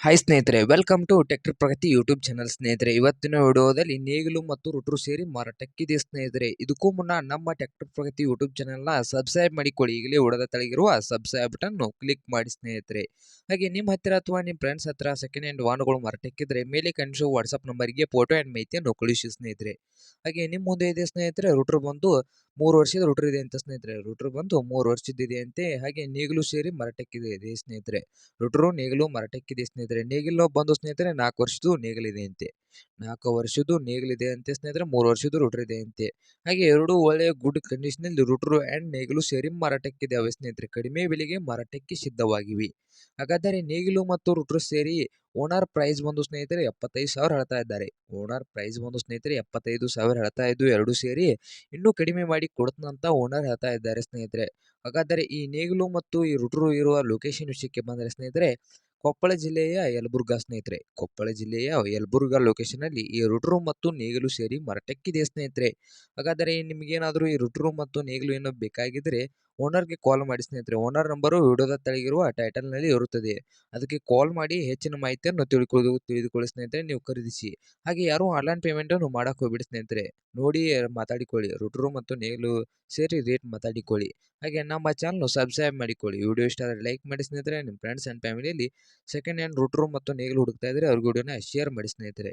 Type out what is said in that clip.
Hi ಸ್ನೇಹಿತರೆ welcome to tractor Pragati YouTube channel ಸ್ನೇಹಿತರೆ. ಇವತ್ತಿನ ವಿಡಿಯೋದಲ್ಲಿ ನೇಗಿಲು ಮತ್ತು ರುಟ್ರು ಸೇರಿ ಮಾರಾಟಕ್ಕಿದೆ ಸ್ನೇಹಿತರೆ. ಇದಕ್ಕೂ ಮುನ್ನ ನಮ್ಮ ಟೆಕ್ಟರ್ ಪ್ರಗತಿ ಯೂಟ್ಯೂಬ್ ಚಾನಲ್ನ ಸಬ್ಸ್ಕ್ರೈಬ್ ಮಾಡಿಕೊಳ್ಳಿ. ಈಗಲೇ ಹೊಡೆದ ತಳಗಿರುವ ಸಬ್ಸ್ಕ್ರೈಬ್ ಬಟನ್ನು ಕ್ಲಿಕ್ ಮಾಡಿ ಸ್ನೇಹಿತರೆ. ಹಾಗೆ ನಿಮ್ಮ ಹತ್ತಿರ ಅಥವಾ ನಿಮ್ಮ ಫ್ರೆಂಡ್ಸ್ ಹತ್ರ ಸೆಕೆಂಡ್ ಹ್ಯಾಂಡ್ ವಾಹನಗಳು ಮಾರಾಟಕ್ಕಿದ್ರೆ ಮೇಲೆ ಕನಿಷ್ಠ ವಾಟ್ಸಪ್ ನಂಬರ್ಗೆ ಫೋಟೋ ಆ್ಯಂಡ್ ಮಾಹಿತಿಯನ್ನು ಕಳುಹಿಸಿ ಸ್ನೇಹಿತರೆ. ಹಾಗೆ ನಿಮ್ಮ ಮುಂದೆ ಇದೆ ಸ್ನೇಹಿತರೆ ರುಟ್ರು ಬಂದು ಮೂರು ವರ್ಷದ ರೂಟರ್ ಇದೆ ಅಂತ ಸ್ನೇಹಿತರೆ. ರೂಟರ್ ಬಂದು ಮೂರು ವರ್ಷದಿದೆ ಅಂತೆ. ಹಾಗೆ ನೇಗಿಲು ಸೇರಿ ಮರಟಕ್ಕಿದೆ ಇದೆ ಸ್ನೇಹಿತರೆ. ರೂಟರು ನೇಗಿಲು ಮರಟಕ್ಕಿದೆ ಸ್ನೇಹಿತರೆ. ನೇಗಿಲು ಬಂದು ಸ್ನೇಹಿತರೆ ನಾಲ್ಕು ವರ್ಷದ್ದು ನೇಗಿಲಿದೆ ಅಂತೆ. ನಾಲ್ಕು ವರ್ಷದ್ದು ನೇಗಿಲಿದೆ ಅಂತೆ ಸ್ನೇಹಿತರೆ. ಮೂರು ವರ್ಷದ್ದು ರೂಟರ್ ಇದೆ ಅಂತೆ. ಹಾಗೆ ಎರಡು ಒಳ್ಳೆಯ ಗುಡ್ ಕಂಡೀಷನಲ್ಲಿ ರೂಟರು ಆ್ಯಂಡ್ ನೇಗಿಲು ಸೇರಿ ಮಾರಾಟಕ್ಕಿದ್ದಾವೆ ಸ್ನೇಹಿತರೆ. ಕಡಿಮೆ ಬೆಲೆಗೆ ಮಾರಾಟಕ್ಕೆ ಸಿದ್ಧವಾಗಿವೆ. ಹಾಗಾದರೆ ನೇಗಿಲು ಮತ್ತು ರುಟ್ರು ಸೇರಿ ಓನರ್ ಪ್ರೈಸ್ ಬಂದು ಸ್ನೇಹಿತರೆ ಎಪ್ಪತ್ತೈದು ಸಾವಿರ ಹೇಳ್ತಾ ಇದ್ದಾರೆ. ಓನರ್ ಪ್ರೈಸ್ ಬಂದು ಸ್ನೇಹಿತರೆ ಎಪ್ಪತ್ತೈದು ಸಾವಿರ ಹೇಳ್ತಾ ಇದ್ದು ಎರಡು ಸೇರಿ ಇನ್ನೂ ಕಡಿಮೆ ಮಾಡಿ ಕೊಡ್ತಂತ ಓನರ್ ಹೇಳ್ತಾ ಇದ್ದಾರೆ ಸ್ನೇಹಿತರೆ. ಹಾಗಾದರೆ ಈ ನೇಗಿಲು ಮತ್ತು ಈ ರುಟ್ರು ಇರುವ ಲೊಕೇಶನ್ ವಿಷಯಕ್ಕೆ ಬಂದರೆ ಸ್ನೇಹಿತರೆ, ಕೊಪ್ಪಳ ಜಿಲ್ಲೆಯ ಯಲಬುರ್ಗಾ ಸ್ನೇಹಿತರೆ. ಕೊಪ್ಪಳ ಜಿಲ್ಲೆಯ ಯಲಬುರ್ಗಾ ಲೊಕೇಶನಲ್ಲಿ ಈ ರುಟ್ರು ಮತ್ತು ನೇಗಿಲು ಸೇರಿ ಮರಟಕ್ಕಿದೆ ಸ್ನೇಹಿತರೆ. ಹಾಗಾದರೆ ನಿಮಗೇನಾದರೂ ಈ ರುಟ್ರು ಮತ್ತು ನೇಗಿಲು ಏನೋ ಬೇಕಾಗಿದ್ದರೆ ಓನರ್ಗೆ ಕಾಲ್ ಮಾಡಿ, ಸ್ನೇಹಿತರೆ. ಓನರ್ ನಂಬರು ವಿಡಿಯೋದ ತೆಳಗಿರುವ ಟೈಟಲ್ನಲ್ಲಿ ಇರುತ್ತದೆ. ಅದಕ್ಕೆ ಕಾಲ್ ಮಾಡಿ ಹೆಚ್ಚಿನ ಮಾಹಿತಿಯನ್ನು ತಿಳ್ಕೊಳ್ಳಿ, ತಿಳಿದುಕೊಳ್ಳಿ, ಸ್ನೇಹಿತರೆ. ನೀವು ಖರೀದಿಸಿ. ಹಾಗೆ ಯಾರು ಆನ್ಲೈನ್ ಪೇಮೆಂಟನ್ನು ಮಾಡೋಕೆ ಹೋಗ್ಬಿಡಿ, ಸ್ನೇಹಿತರೆ. ನೋಡಿ, ಮಾತಾಡಿಕೊಳ್ಳಿ. ರುಟ್ರು ಮತ್ತು ನೇಲು ಸೇರಿ ರೇಟ್ ಮಾತಾಡಿಕೊಳ್ಳಿ. ಹಾಗೆ ನಮ್ಮ ಚಾನಲ್ನು ಸಬ್ಸ್ಕ್ರೈಬ್ ಮಾಡಿಕೊಳ್ಳಿ. ವಿಡಿಯೋ ಇಷ್ಟ ಆದರೆ ಲೈಕ್ ಮಾಡಿ, ಸ್ನೇಹಿತರೆ. ನಿಮ್ಮ ಫ್ರೆಂಡ್ಸ್ ಆ್ಯಂಡ್ ಫ್ಯಾಮಿಲಿಯಲ್ಲಿ ಸೆಕೆಂಡ್ ಹ್ಯಾಂಡ್ ರುಟ್ರು ಮತ್ತು ನೇಗಿಲು ಹುಡುಕ್ತಾ ಇದ್ದರೆ ಅವ್ರಿಗೆ ವಿಡಿಯೋನ ಶೇರ್ ಮಾಡಿ, ಸ್ನೇಹಿತರೆ.